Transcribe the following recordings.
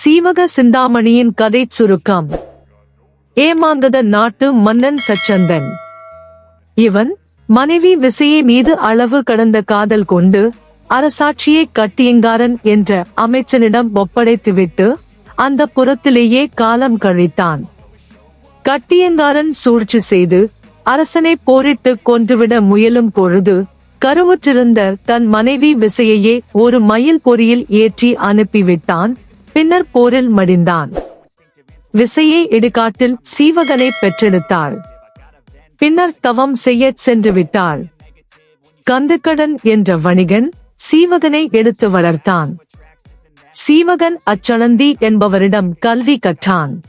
சீவக சிந்தாமணியின் கதை சுருக்கம். ஏமாந்தத நாட்டு மன்னன் சச்சந்தன். இவன் மனைவி விசையை மீது அளவு கடந்த காதல் கொண்டு அரசாட்சியை கட்டியங்காரன் என்ற அமைச்சனிடம் ஒப்படைத்துவிட்டு அந்த புறத்திலேயே காலம் கழித்தான். கட்டியங்காரன் சூழ்ச்சி செய்து அரசனை போரிட்டு கொன்றுவிட முயலும் பொழுது கருவுற்றிருந்த தன் மனைவி விசையையே ஒரு மயில் பொறியில் ஏற்றி அனுப்பிவிட்டான். பின்னர் போரில் மடிந்தான். விசையை இடுகாட்டில் சீவகனை பெற்றெடுத்தாள். பின்னர் தவம் செய்யச் சென்று விட்டாள் கந்துக்கடன் என்ற வணிகன் சீவகனை எடுத்து வளர்த்தான். சீவகன் அச்சணந்தி என்பவரிடம் கல்வி கற்றான்.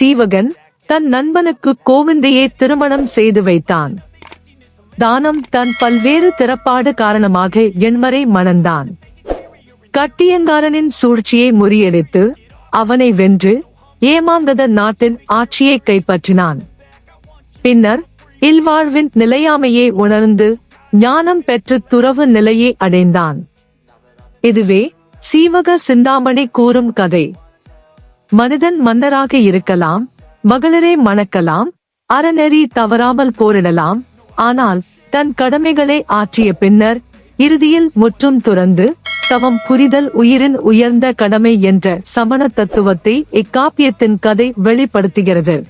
சீவகன் தன் நண்பனுக்கு கோவிந்தையை திருமணம் செய்து வைத்தான். தானம் தன் பல்வேறு திறப்பாடு காரணமாக எண்மறை மணந்தான். கட்டியங்காரனின் சூழ்ச்சியை முறியடித்து அவனை வென்று ஏமாந்தத நாட்டின் ஆட்சியை கைப்பற்றினான். பின்னர் இல்வாழ்வின் நிலையாமையை உணர்ந்து ஞானம் பெற்று துறவு நிலையை அடைந்தான். இதுவே சீவக சிந்தாமணி கூறும் கதை. மனிதன் மன்னராக இருக்கலாம் மகளிரை மணக்கலாம் அறநெறி தவறாமல் போரிடலாம் ஆனால் தன் கடமைகளை ஆற்றிய பின்னர் இறுதியில் முற்றும் துறந்து தவம் புரிதல் உயிரின் உயர்ந்த கடமை என்ற சமண தத்துவத்தை இக்காப்பியத்தின் கதை வெளிப்படுத்துகிறது.